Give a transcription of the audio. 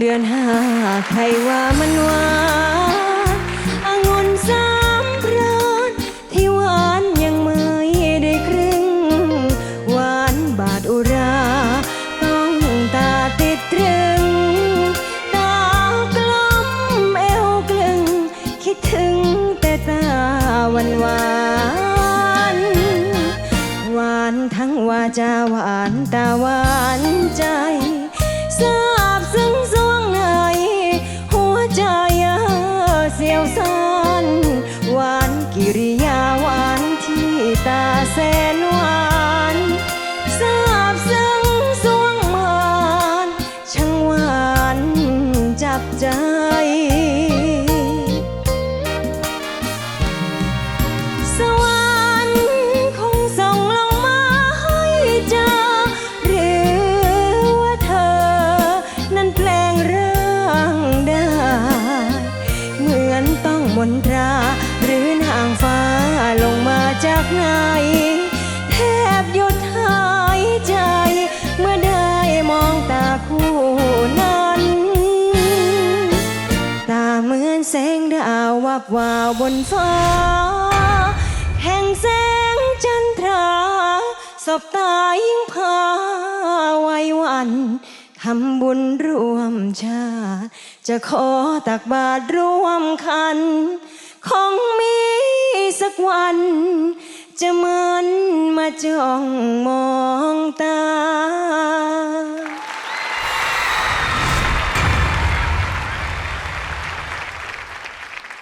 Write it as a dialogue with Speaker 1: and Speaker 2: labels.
Speaker 1: เดือนห้าใครว่ามันหวานองุ่นสามพรานที่หวานยังไม่ได้ครึ่ง หวานบาดอุรา ต้องตาติดตรึง ตากลมเอวกลึง คิดถึงแต่ตาวันหวานหวานทั้งวาจาหวานตาหวานใจ สียวสันหวานกิริยาหวานที่ตาแสนหวานทราบซึ้งสวงมานช่างหวานจับใจ มนตรา หรือนางฟ้าลงมาจากไหน แทบหยุดหายใจ เมื่อได้มองตาคู่นั้น ตาเหมือนแสงดาววับวาวบนฟ้า แห่งแสงจันทรา สบตายิ่งพาไว้วัน ทำบุญร่วมชาติจะขอตักบาตรร่วมคัน คงมีสักวัน จะมันมาจ้องมองตา